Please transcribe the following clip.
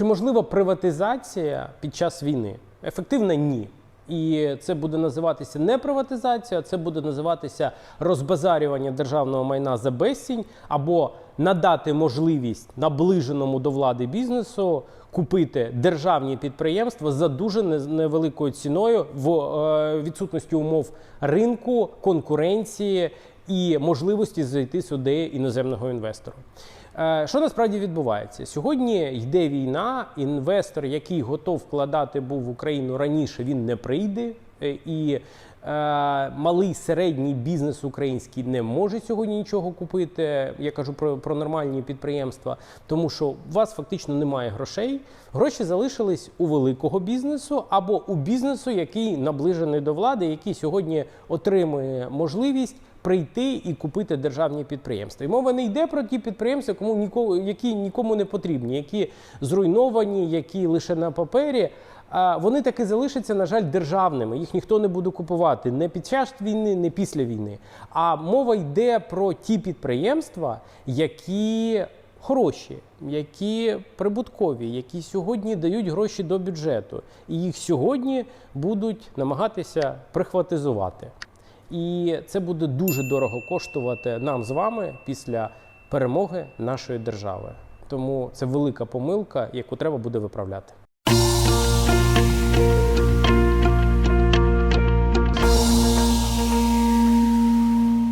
Чи можлива приватизація під час війни? Ефективна ні. І це буде називатися не приватизація, це буде називатися розбазарювання державного майна за безцінь або надати можливість наближеному до влади бізнесу купити державні підприємства за дуже невеликою ціною в е, відсутності умов ринку, конкуренції і можливості зайти сюди іноземного інвестора. Е, Що насправді відбувається? Сьогодні йде війна. Інвестор, який готов вкладати був в Україну раніше, він не прийде. Е, І е, малий середній бізнес український не може сьогодні нічого купити. Я кажу про, про нормальні підприємства, тому що у вас фактично немає грошей. Гроші залишились у великого бізнесу або у бізнесу, який наближений до влади, який сьогодні отримує можливість прийти і купити державні підприємства. І мова не йде про ті підприємства, кому нікому, які нікому не потрібні, які зруйновані, які лише на папері. А вони таки залишаться, на жаль, державними. Їх ніхто не буде купувати не під час війни, не після війни. А мова йде про ті підприємства, які хороші, які прибуткові, які сьогодні дають гроші до бюджету, і їх сьогодні будуть намагатися прихватизувати. І це буде дуже дорого коштувати нам з вами після перемоги нашої держави. Тому це велика помилка, яку треба буде виправляти.